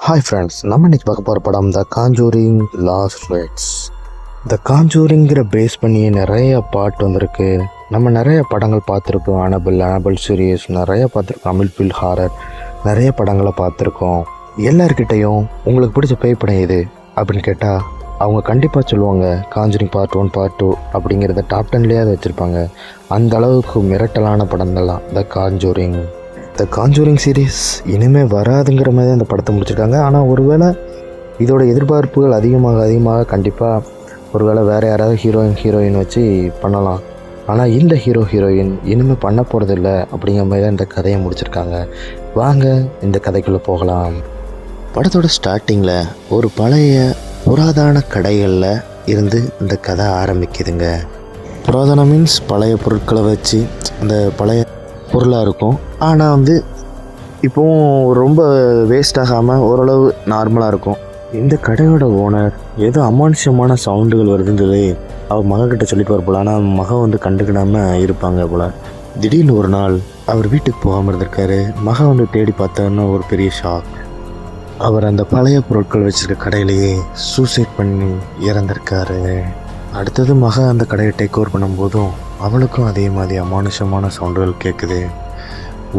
Hi friends நம்ம இன்னைக்கு பார்க்க போகிற படம் the conjuring last rites the காஞ்சூரிங்கிற base பண்ணி நிறைய பாட்டு வந்திருக்கு. நம்ம நிறைய படங்கள் பார்த்துருக்கோம். அனபிள் அனபிள் சீரியஸ் நிறைய பார்த்துருக்கோம். அமில் ஃபில் ஹாரர் நிறைய படங்களை பார்த்துருக்கோம். எல்லார்கிட்டையும் உங்களுக்கு பிடிச்ச பேய் படம் எது அப்படின்னு கேட்டால் அவங்க கண்டிப்பாக சொல்லுவாங்க conjuring part one part two அப்படிங்கிறத டாப் டென்லேயாவது வச்சுருப்பாங்க. அந்த அளவுக்கு மிரட்டலான படங்கள்லாம் the conjuring the conjuring series இனிமேல் வராதுங்கிற மாதிரி அந்த படத்தை முடிச்சிருக்காங்க. ஆனால் ஒருவேளை இதோட எதிர்பார்ப்புகள் அதிகமாக அதிகமாக கண்டிப்பாக ஒருவேளை வேறு யாராவது ஹீரோயின் ஹீரோயின் வச்சு பண்ணலாம். ஆனால் இந்த ஹீரோ ஹீரோயின் இனிமேல் பண்ண போகிறதில்ல அப்படிங்கிற மாதிரி தான் இந்த கதையை முடிச்சிருக்காங்க. வாங்க இந்த கதைக்குள்ளே போகலாம். படத்தோட ஸ்டார்டிங்கில் ஒரு பழைய புராதன கடைகளில் இருந்து இந்த கதை ஆரம்பிக்குதுங்க. புராதனம் மீன்ஸ் பழைய பொருட்களை வச்சு அந்த பழைய பொருளாக இருக்கும். ஆனால் வந்து இப்போவும் ரொம்ப வேஸ்ட் ஆகாமல் ஓரளவு நார்மலாக இருக்கும். இந்த கடையோட ஓனர் ஏதோ அமானுஷ்யமான சவுண்டுகள் வருதுன்னு சொல்லி அவர் மகக்கிட்ட சொல்லிட்டு வர ஆனால் மகன் வந்து கண்டுக்கிடாமல் இருப்பாங்க போல். திடீர்னு ஒரு நாள் அவர் வீட்டுக்கு போகாமல் இருந்திருக்காரு. மகன் வந்து தேடி பார்த்தோன்னா ஒரு பெரிய ஷாக் அவர் அந்த பழைய பொருட்கள் வச்சிருக்க கடையிலேயே சூசைட் பண்ணி இறந்திருக்காரு. அடுத்தது மகன் அந்த கடையை டேக் ஓவர் பண்ணும்போதும் அவளுக்கும் அதே மாதிரி அமானுஷமான சவுண்டுகள் கேட்குது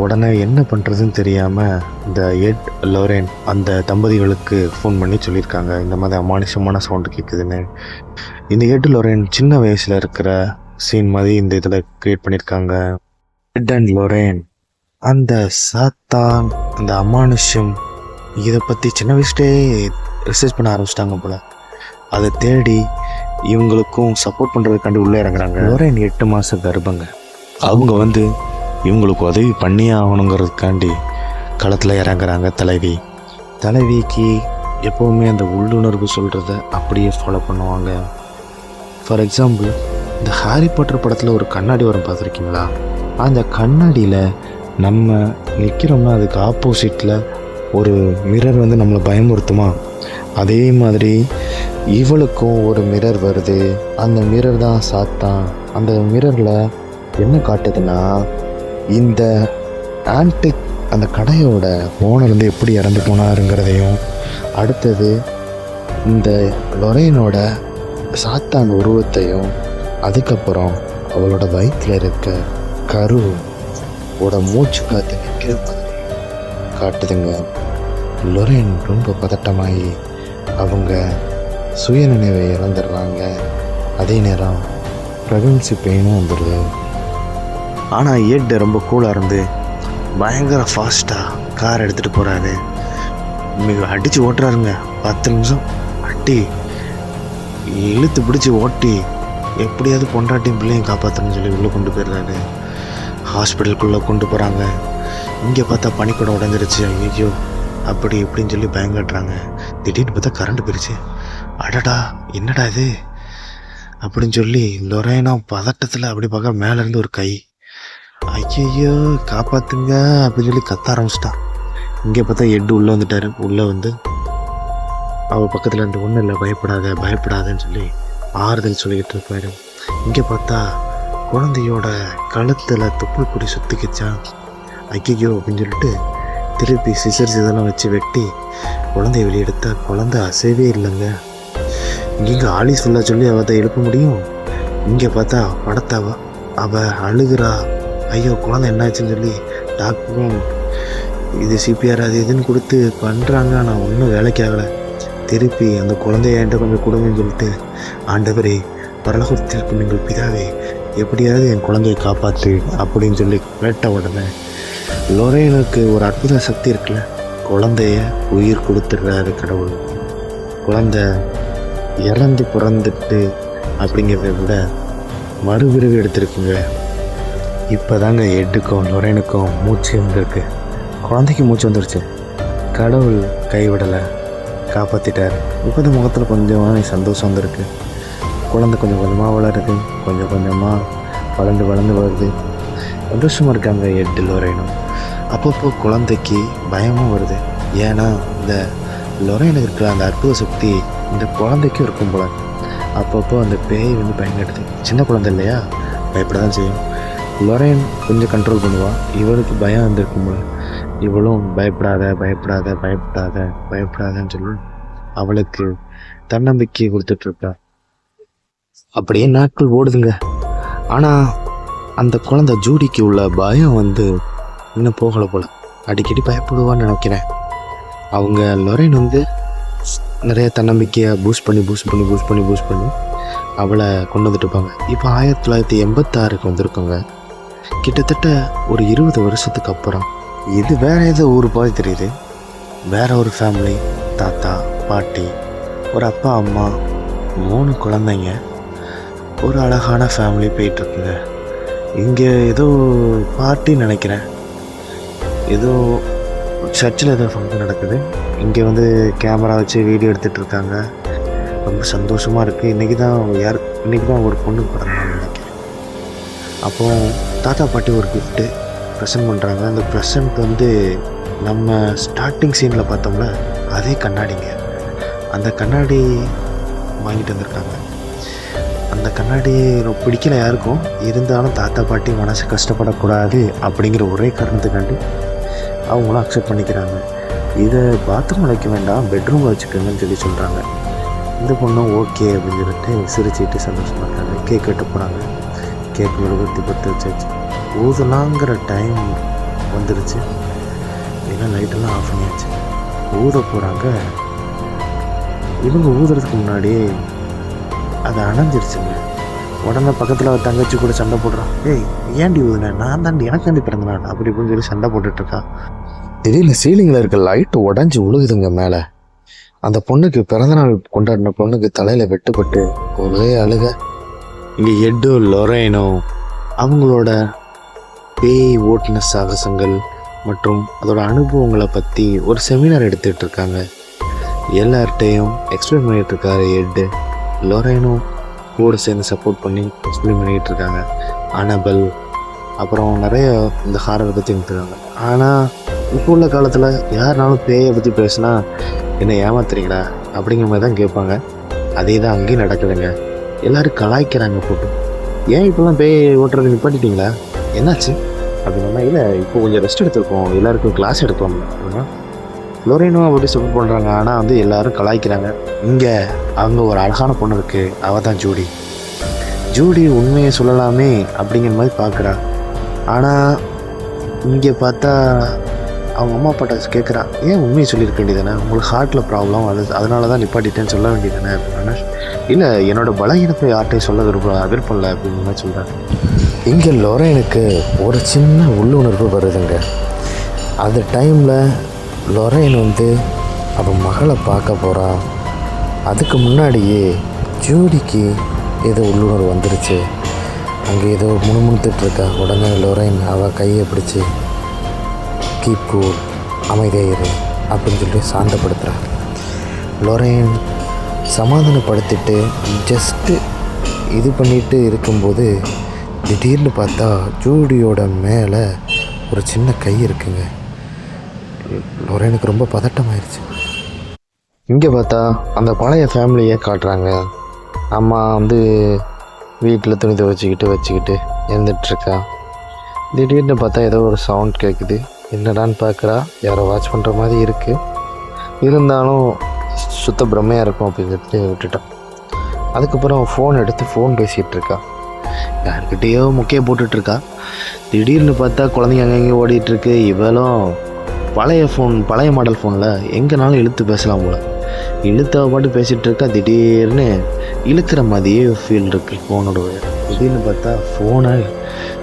உடனே என்ன பண்ணுறதுன்னு தெரியாமல் இந்த எட் லோரேன் அந்த தம்பதிகளுக்கு ஃபோன் பண்ணி சொல்லியிருக்காங்க. இந்த மாதிரி அமானுஷமான சவுண்டு கேட்குதுன்னு இந்த எட் லோரேன் சின்ன வயசில் இருக்கிற சீன் மாதிரி இந்த இதில் க்ரியேட் பண்ணியிருக்காங்க. எட் அண்ட் லோரேன் அந்த சாத்தான் அந்த அமானுஷம் இதை பற்றி சின்ன வயசுலேயே ரிசர்ச் பண்ண ஆரம்பிச்சிட்டாங்க போல். அதை தேடி இவங்களுக்கும் சப்போர்ட் பண்ணுறதுக்காண்டி உள்ளே இறங்குறாங்க. லோரேன் எட்டு மாத கர்ப்பங்க. அவங்க வந்து இவங்களுக்கு உதவி பண்ணியே ஆகணுங்கிறதுக்காண்டி களத்தில் இறங்குறாங்க தலைவி. தலைவிக்கு எப்போவுமே அந்த உள்ளுணர்வு சொல்கிறத அப்படியே ஃபாலோ பண்ணுவாங்க. ஃபார் எக்ஸாம்பிள் இந்த ஹாரி பாட்டர் படத்தில் ஒரு கண்ணாடி வரும் பார்த்துருக்கீங்களா? அந்த கண்ணாடியில் நம்ம நிற்கிறோம்னா அதுக்கு ஆப்போசிட்டில் ஒரு மிரர் வந்து நம்மளை பயமுறுத்துமா? அதே மாதிரி இவளுக்கும் ஒரு மிரர் வருது. அந்த மிரர் தான் சாத்தான். அந்த மிரரில் என்ன காட்டுதுன்னா இந்த ஆன்டிக் அந்த கடையோட ஓனர் வந்து எப்படி இறந்து போனாருங்கிறதையும் அடுத்தது இந்த லொரைனோட சாத்தான் உருவத்தையும் அதுக்கப்புறம் அவளோட வயிற்றில் இருக்க கரு ஓட மூச்சு காத்து நிற்கிற மாதிரி காட்டுதுங்க. லொரேன் ரொம்ப பதட்டமாகி அவங்க சுயநினைவை இழந்துடுறாங்க. அதே நேரம் ப்ரெக்னன்சி பெயினும் வந்துடுது. ஆனால் ஏட்டு ரொம்ப கூலாக இருந்து பயங்கர ஃபாஸ்ட்டாக கார் எடுத்துகிட்டு போகிறாரு மிக அடித்து ஓட்டுறாருங்க. பத்து நிமிஷம் அட்டி இழுத்து பிடிச்சி ஓட்டி எப்படியாவது பொண்டாட்டியும் பிள்ளையும் காப்பாற்றணும்னு சொல்லி உள்ளே கொண்டு போயிடுறாரு. ஹாஸ்பிட்டலுக்குள்ளே கொண்டு போகிறாங்க இங்கே பார்த்தா பனிக்கூடம் உடஞ்சிருச்சு. ஐயோ அப்படி இப்படின்னு சொல்லி பயங்கட்டுறாங்க திடீர்னு பார்த்தா கரண்ட் போயிடுச்சு அடடா என்னடா இது? அப்படின்னு சொல்லி லொரேனா பதட்டத்தில் அப்படி பார்க்க மேலேருந்து ஒரு கை. ஐயோ காப்பாத்துங்க அப்படின்னு சொல்லி கத்த ஆரம்பிச்சிட்டான் இங்கே பார்த்தா எட்டு உள்ளே வந்துட்டாரு. உள்ளே வந்து அவள் பக்கத்தில் இருந்து ஒன்றும் இல்லை பயப்படாத பயப்படாதன்னு சொல்லி ஆறுதல் சொல்லிக்கிட்டு இருப்பாரு. இங்கே பார்த்தா குழந்தையோட கழுத்தில் தொப்புள் கொடி சுற்றிக்கிச்சான் ஐயோ அப்படின்னு சொல்லிட்டு திருப்பி சிசர்ஸ் இதெல்லாம் வச்சு வெட்டி குழந்தைய வெளியெடுத்தா குழந்தை அசைவே இல்லைங்க. இங்கே ஆலிஸ் ஃபுல்லாக சொல்லி அவள் அதை எழுப்ப முடியும். இங்கே பார்த்தா படத்தாவ அவள் அழுகிறா. ஐயோ குழந்தை என்னாச்சுன்னு சொல்லி டாக்டரும் இது சிபிஆர் அது இதுன்னு கொடுத்து பண்ணுறாங்க ஆனால் ஒன்றும் வேலைக்கு ஆகலை. திருப்பி அந்த குழந்தைய என்கிட்ட கொஞ்சம் கொடுங்கன்னு சொல்லிட்டு ஆண்டவரே பரலோகத்தில் இருக்கும் எங்கள் பிதாவே எப்படியாவது என் குழந்தையை காப்பாற்று அப்படின்னு சொல்லி கேட்ட உடனே லொரேனுக்கு ஒரு அற்புத சக்தி இருக்குல்ல? குழந்தைய உயிர் கொடுத்துடுறாரு கடவுள். குழந்தை இறந்து பிறந்துட்டு அப்படிங்கிறத விட மறுபிறவி எடுத்திருக்குங்க இப்போ தாங்க எட்டுக்கும் லொரேனுக்கும் மூச்சு வந்திருக்கு. குழந்தைக்கு மூச்சு வந்துருச்சு. கடவுள் கைவிடலை காப்பாற்றிட்டார் இப்போ இந்த முகத்தில் கொஞ்சமாக சந்தோஷம் வந்திருக்கு. குழந்தை கொஞ்சம் கொஞ்சமாக வளருது. கொஞ்சம் கொஞ்சமாக வளர்ந்து வளர்ந்து வருது சந்தோஷமாக இருக்காங்க எட்டு லொரேனும். அப்பப்போ குழந்தைக்கு பயமும் வருது. ஏன்னா இந்த லொரேனுக்கு இருக்கிற அந்த அற்புத சக்தி இந்த குழந்தைக்கும் இருக்கும் போல. அப்பப்போ அந்த பேய் வந்து பயங்கடுது சின்ன குழந்தை இல்லையா? பயப்பட தான் செய்யும். லொரேன் கொஞ்சம் கண்ட்ரோல் பண்ணுவாள் இவருக்கு பயம் வந்திருக்கும் போல. இவளும் பயப்படாத பயப்படாத பயப்படாத பயப்படாதன்னு சொல்லி அவளுக்கு தன்னம்பிக்கை கொடுத்துட்ருக்கா அப்படியே நாட்கள் ஓடுதுங்க. ஆனால் அந்த குழந்தை ஜூடிக்கு உள்ள பயம் வந்து இன்னும் போகலை போல. அடிக்கடி பயப்படுவான்னு நினைக்கிறேன். அவங்க லொரைன் வந்து நிறைய தன்னம்பிக்கையை பூஸ்ட் பண்ணி பூஸ்ட் பண்ணி பூஸ்ட் பண்ணி பூஸ்ட் பண்ணி அவளை கொண்டு வந்துட்டு இருப்பாங்க. இப்போ ஆயிரத்தி தொள்ளாயிரத்தி எண்பத்தாறுக்கு வந்திருக்கோங்க. கிட்டத்தட்ட ஒரு இருபது வருஷத்துக்கு அப்புறம் இது வேற ஏதோ ஊர் போய் தெரியுது. வேற ஒரு ஃபேமிலி தாத்தா பாட்டி ஒரு அப்பா அம்மா மூணு குழந்தைங்க ஒரு அழகான ஃபேமிலி போயிட்டுருக்குங்க இங்கே ஏதோ பார்ட்டி நினைக்கிறேன். ஏதோ சர்ச்சில் ஏதோ ஃபங்க்ஷன் நடக்குது. இங்கே வந்து கேமரா வச்சு வீடியோ எடுத்துகிட்டு இருக்காங்க. ரொம்ப சந்தோஷமாக இருக்குது இன்றைக்கி தான் யார் இன்றைக்கி தான் ஒரு பொண்ணு பிறந்தாங்க நினைக்கிறேன். அப்போ தாத்தா பாட்டி ஒரு கிஃப்ட்டு ப்ரெசன்ட் பண்ணுறாங்க அந்த ப்ரெசன்ட் வந்து நம்ம ஸ்டார்டிங் சீனில் பார்த்தோம்ல அதே கண்ணாடிங்க. அந்த கண்ணாடி வாங்கிட்டு வந்திருக்காங்க. அந்த கண்ணாடி ரொம்ப பிடிக்கல யாருக்கும். இருந்தாலும் தாத்தா பாட்டி மனசு கஷ்டப்படக்கூடாது அப்படிங்கிற ஒரே காரணத்துக்காண்டி அவங்களும் அக்செப்ட் பண்ணிக்கிறாங்க. இதை பாத்ரூம் வைக்க வேண்டாம் பெட்ரூமில் வச்சுக்கோங்கன்னு சொல்லி சொல்கிறாங்க இந்த பொண்ணும் ஓகே அப்படின்னு சொல்லிட்டு சிரிச்சிட்டு சந்தோஷமாக இருக்காங்க கேக் கட்ட போகிறாங்க கேக் மெழுகுத்தி பற்ற வச்சாச்சு. ஊதலாங்கிற டைம் வந்துருச்சு. ஏன்னா லைட்டெல்லாம் ஆஃப் பண்ணியாச்சு. ஊத போகிறாங்க இவங்க ஊதுறதுக்கு முன்னாடியே அது அணைஞ்சிருச்சுங்க. உடனே பக்கத்தில் தங்கச்சி கூட சண்டை போடுறான் ஏய் ஏன்டி ஊதுனேன் நான் தாண்டி எனக்காண்டி பிறந்த நாள் அப்படி இப்படின்னு சொல்லி சண்டை போட்டுட்டு இருக்கா. திடீர்னு சீலிங்கில் இருக்க லைட்டு உடஞ்சி உழுகுதுங்க மேலே. அந்த பொண்ணுக்கு பிறந்தநாள் கொண்டாடின பொண்ணுக்கு தலையில் வெட்டுப்பட்டு ஒரே அழுக. இங்கே எட்டோ லொரேனோ. அவங்களோட பேய் ஓட்டுன சாகசங்கள் மற்றும் அதோட அனுபவங்களை பற்றி ஒரு செமினார் எடுத்துகிட்டு இருக்காங்க. எல்லார்ட்டையும் எக்ஸ்பிளைன் பண்ணிட்டு இருக்காரு எட்டு லொரேனும் கூட சேர்ந்து சப்போர்ட் பண்ணி எக்ஸ்பிளைன் பண்ணிகிட்டு இருக்காங்க. அனபல் அப்புறம் நிறைய இந்த ஹாரரை பற்றி இருக்காங்க ஆனால் இப்போ உள்ள காலத்தில் யாருனாலும் பேயை பற்றி பேசுனா என்ன ஏமாத்துறீங்களா? அப்படிங்கிற மாதிரி தான் கேட்பாங்க. அதே தான் அங்கேயும் நடக்குதுங்க. எல்லாரும் கலாய்க்கிறாங்க போட்டு. ஏன் இப்போலாம் பேய் ஓட்டுறது நிப்பாட்டிட்டீங்களா? என்னாச்சு? அப்படின்னா இல்லை இப்போ கொஞ்சம் ரெஸ்ட் எடுத்திருக்கோம் எல்லாருக்கும் கிளாஸ் எடுத்தோம். அப்படின்னா லொரேனும் அப்படி சப்போர்ட் பண்ணுறாங்க ஆனால் வந்து எல்லோரும் கலாய்க்கிறாங்க. இங்கே அங்கே ஒரு அழகான பொண்ணு இருக்குது அவள் தான் ஜூடி. ஜூடி உண்மையை சொல்லலாமே அப்படிங்கிற மாதிரி பார்க்குறா ஆனால் இங்கே பார்த்தா அவங்க அம்மா அப்பாட்ட கேட்குறான் ஏன் உண்மையை சொல்லியிருக்க வேண்டியதானே உங்களுக்கு ஹார்ட்டில் ப்ராப்ளம் அது அதனால தான் நிப்பாட்டிட்டேன்னு சொல்ல வேண்டியதானே அப்படின்னா. இல்லை என்னோட பலகீனத்தை யார்கிட்டையும் சொல்ல விருப்ப விருப்பம் இல்லை அப்படிங்கிற மாதிரி சொல்கிறாங்க இங்கே லொரேனுக்கு ஒரு சின்ன உள்ளுணர்வு வருதுங்க. அந்த டைமில் லொரேன் வந்து அவன் மகளை பார்க்க போகிறான் அதுக்கு முன்னாடியே ஜூடிக்கு ஏதோ உள்ளுணர்வு வந்துருச்சு. அங்கே ஏதோ முணுமுணுத்துட்டு இருக்கா உடனே லொரைன் அவள் கையை பிடிச்சி கீப் கூல் அமைதியாக இரு அப்படின்னு சொல்லிட்டு சாந்தப்படுத்துகிறான் லொரைன் சமாதானப்படுத்திட்டு ஜஸ்ட்டு இது பண்ணிட்டு இருக்கும்போது திடீர்னு பார்த்தா ஜூடியோட மேலே ஒரு சின்ன கை இருக்குங்க. லொரைனுக்கு ரொம்ப பதட்டமாயிருச்சு. இங்கே பார்த்தா அந்த பழைய ஃபேமிலியை காட்டுறாங்க. அம்மா வந்து வீட்டில் துணி துவச்சிக்கிட்டு வச்சுக்கிட்டு இருந்துகிட்ருக்கா திடீர்னு பார்த்தா ஏதோ ஒரு சவுண்ட் கேட்குது என்னடான்னு பார்க்குறா. யாரோ வாட்ச் பண்ணுற மாதிரி இருக்குது இருந்தாலும் சுத்த பிரம்மையாக இருக்கும் அப்படிங்கிறது விட்டுட்டான் அதுக்கப்புறம் ஃபோன் எடுத்து ஃபோன் பேசிகிட்டு இருக்கா யார்கிட்டேயோ முக்கிய போட்டுட்ருக்கா திடீர்னு பார்த்தா குழந்தைங்க அங்கங்கே ஓடிட்டுருக்கு. இவளும் பழைய ஃபோன் பழைய மாடல் ஃபோனில் எங்கேனாலும் இழுத்து பேசலாம் போல. இழுத்து பாட்டு பேசிகிட்டு இருக்கா திடீர்னு இழுக்கிற மாதிரியே ஃபீல் இருக்குது ஃபோனோட திடீர்னு பார்த்தா ஃபோனை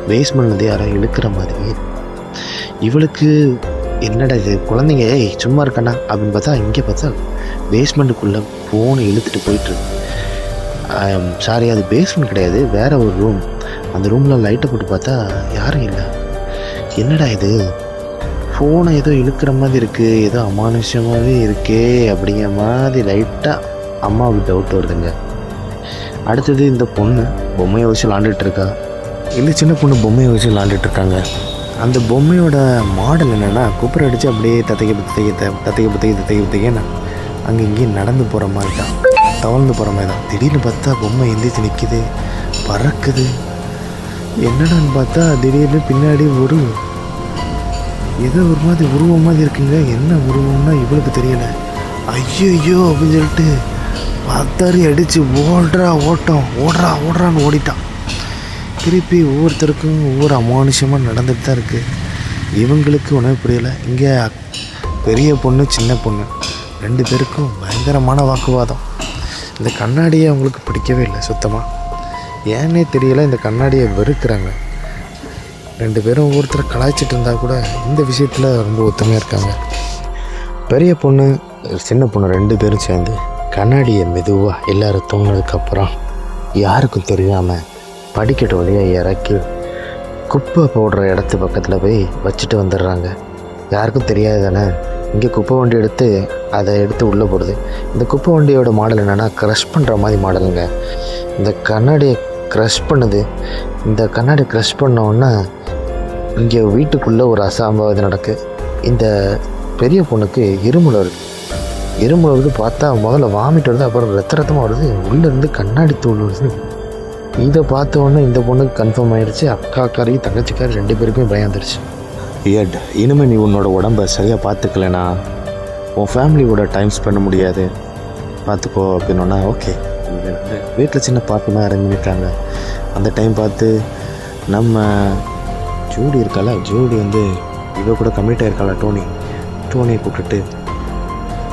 பேஸ்மெண்ட்லேருந்து யாரோ இழுக்கிற மாதிரியே. இவளுக்கு என்னடா இது குழந்தைங்க ஏய் சும்மா இருக்கண்ணா அப்படின்னு பார்த்தா இங்கே பார்த்தா பேஸ்மெண்ட்டுக்குள்ளே ஃபோனை இழுத்துட்டு போயிட்டுருக்கு சாரி அது பேஸ்மெண்ட் கிடையாது வேற ஒரு ரூம் அந்த ரூமில் லைட்டை போட்டு பார்த்தா யாரும் இல்லை. என்னடா இது? ஃபோனை ஏதோ இழுக்கிற மாதிரி இருக்குது ஏதோ அமானுஷ்யமாகவே இருக்கே அப்படிங்கிற மாதிரி லைட்டாக அம்மாவுக்கு டவுட் வருதுங்க. அடுத்தது இந்த பொண்ணு பொம்மையை வச்சு விளாண்டுட்டுருக்கா இருக்கா. சின்ன பொண்ணு பொம்மையை வச்சு விளாண்டுட்டு இருக்காங்க. அந்த பொம்மையோட மாடல் என்னென்னா குப்பரை அடித்து அப்படியே தத்தைக்க தத்தைக்க தத்தைக்க பத்தைக்க தத்தைக்க பத்தைக்கன்னு அங்கே இங்கேயும் நடந்து போகிற மாதிரி தான். தவழ்ந்து போகிற மாதிரி தான். திடீர்னு பார்த்தா பொம்மை எந்திரிச்சு நிற்கிது பறக்குது. என்னடான்னு பார்த்தா திடீர்னு பின்னாடி ஒரு ஏதோ ஒரு மாதிரி உருவம் மாதிரி இருக்குங்க. என்ன உருவம்னா இவளுக்கு தெரியல. ஐயோ அப்படின்னு சொல்லிட்டு பத்தறி அடித்து ஓடுறா ஓட்டம். ஓடுறா ஓடுறான்னு ஓடிட்டான். திருப்பி ஒவ்வொருத்தருக்கும் ஒவ்வொரு அமானுஷமாக நடந்துட்டு தான் இருக்குது இவங்களுக்கு உணவு புரியல. இங்கே பெரிய பொண்ணு சின்ன பொண்ணு. ரெண்டு பேருக்கும் பயங்கரமான வாக்குவாதம். இந்த கண்ணாடியை அவங்களுக்கு பிடிக்கவே இல்லை சுத்தமாக ஏன்னே தெரியல இந்த கண்ணாடியை வெறுக்கிறாங்க. ரெண்டு பேரும் ஒவ்வொருத்தரை கலாய்ச்சிட்டு இருந்தால் கூட இந்த விஷயத்தில் ரொம்ப ஒத்துமையாக இருக்காங்க. பெரிய பொண்ணு சின்ன பொண்ணு ரெண்டு பேரும் சேர்ந்து கண்ணாடியை மெதுவாக எல்லாரும் தூங்கினதுக்கப்புறம் யாருக்கும் தெரியாமல் படிக்கட்டு வழியாக இறக்கி குப்பை போடுற இடத்து பக்கத்தில் போய் வச்சுட்டு வந்துடுறாங்க. யாருக்கும் தெரியாது தானே? இங்கே குப்பை வண்டி எடுத்து அதை எடுத்து உள்ளே போடுது இந்த குப்பை வண்டியோட மாடல் என்னென்னா க்ரஷ் பண்ணுற மாதிரி மாடலுங்க இந்த கண்ணாடியை க்ரஷ் பண்ணுது. இந்த கண்ணாடி க்ரஷ் பண்ணோன்னா இங்கே வீட்டுக்குள்ளே ஒரு அசாம்பாவது நடக்கு. இந்த பெரிய பொண்ணுக்கு இருமல் வருது. இருமல் வருது பார்த்தா முதல்ல வாமிட் வருது அப்புறம் ரத்த ரத்தமாக வருது. உள்ளேருந்து கண்ணாடி தூள் வருது. இதை பார்த்த உடனே இந்த பொண்ணுக்கு கன்ஃபார்ம் ஆயிடுச்சு. அக்காக்காரி தங்கச்சிக்காரி ரெண்டு பேருக்குமே பயம் வந்துருச்சு. எட் இனிமேல் நீ உன்னோட உடம்பை சரியாக பார்த்துக்கலனா உன் ஃபேமிலியோட டைம் ஸ்பெண்ட் முடியாது. பார்த்துக்கோ அப்படின்னோன்னா ஓகே வீட்டில் சின்ன பாட்டுலாம் அரேஞ்ச் பண்ணிட்டாங்க. அந்த டைம் பார்த்து நம்ம ஜூடி இருக்கால ஜூடி வந்து இவ கூட கம்ப்ளீட் ஆயிருக்காள டோனி? டோனியை கூப்பிட்டுட்டு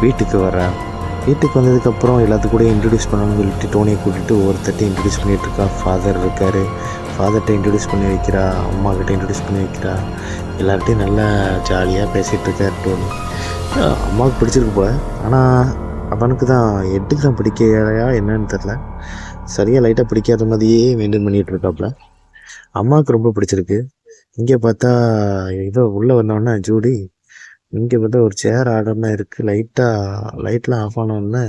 வீட்டுக்கு வரேன் வீட்டுக்கு வந்ததுக்கப்புறம் எல்லாத்துக்கும் இன்ட்ரடியூஸ் பண்ணணும்னு சொல்லிட்டு டோனியை கூட்டிகிட்டு ஒருத்தர்கிட்ட இன்ட்ரடியூஸ் பண்ணிகிட்ருக்கா இருக்கா. ஃபாதர் இருக்கார். ஃபாதர்கிட்ட இன்ட்ரடியூஸ் பண்ணி வைக்கிறா. அம்மாக்கிட்ட இன்ட்ரடியூஸ் பண்ணி வைக்கிறா. எல்லார்ட்டையும் நல்லா ஜாலியாக பேசிகிட்டு இருக்கார் டோனி. அம்மாவுக்கு பிடிச்சிருக்கு போல. ஆனால் அவனுக்கு தான் எட்டுக்கு தான் பிடிக்கலையா என்னன்னு தெரில சரியாக லைட்டாக பிடிக்காத மாதிரியே மெயின்டைன் பண்ணிகிட்டு இருக்காப்புல அம்மாவுக்கு ரொம்ப பிடிச்சிருக்கு. இங்கே பார்த்தா இதோ உள்ளே வந்தோடனே ஜூடி இங்கே பார்த்தா ஒரு சேர் ஆர்டர்னா இருக்குது லைட்டாக லைட்லாம் ஆஃப் ஆனோடனே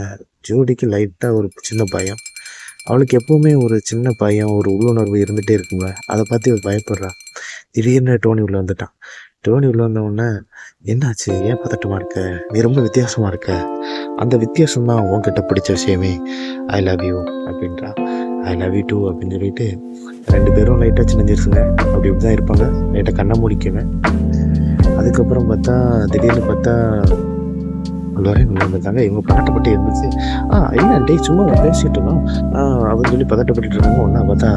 ஜூடிக்கு லைட்டாக ஒரு சின்ன பயம். அவளுக்கு எப்போவுமே ஒரு சின்ன பயம் ஒரு உள்ளுணர்வு இருந்துகிட்டே இருக்குங்க அதை பார்த்து இவள் பயப்படுறா. திடீர்னு டோனி உள்ளே வந்துட்டான். டோனி உள்ள வந்தவுடனே என்னாச்சு? ஏன் பதட்டமாக இருக்க? நீ ரொம்ப வித்தியாசமாக இருக்க. அந்த வித்தியாசம் தான் உன்கிட்ட பிடிச்ச விஷயமே. ஐ லவ் யூ அப்படின்றா. ஐ லவ் யூ டூ அப்படின்னு சொல்லிட்டு ரெண்டு பேரும் லைட்டாக சின்னஞ்சிருச்சுங்க அப்படி இப்படி தான் இருப்பாங்க லைட்டாக கண்ணை முடிக்குங்க அதுக்கப்புறம் பார்த்தா திடீர்னு பார்த்தா எல்லாரையும் இவங்க பதட்டப்பட்டு இருந்துச்சு ஆ இல்லை டேய் சும்மா பேசிட்டு இருந்தோம். அப்படின்னு சொல்லி பதட்டப்பட்டு இருக்காங்க ஒன்றா பார்த்தா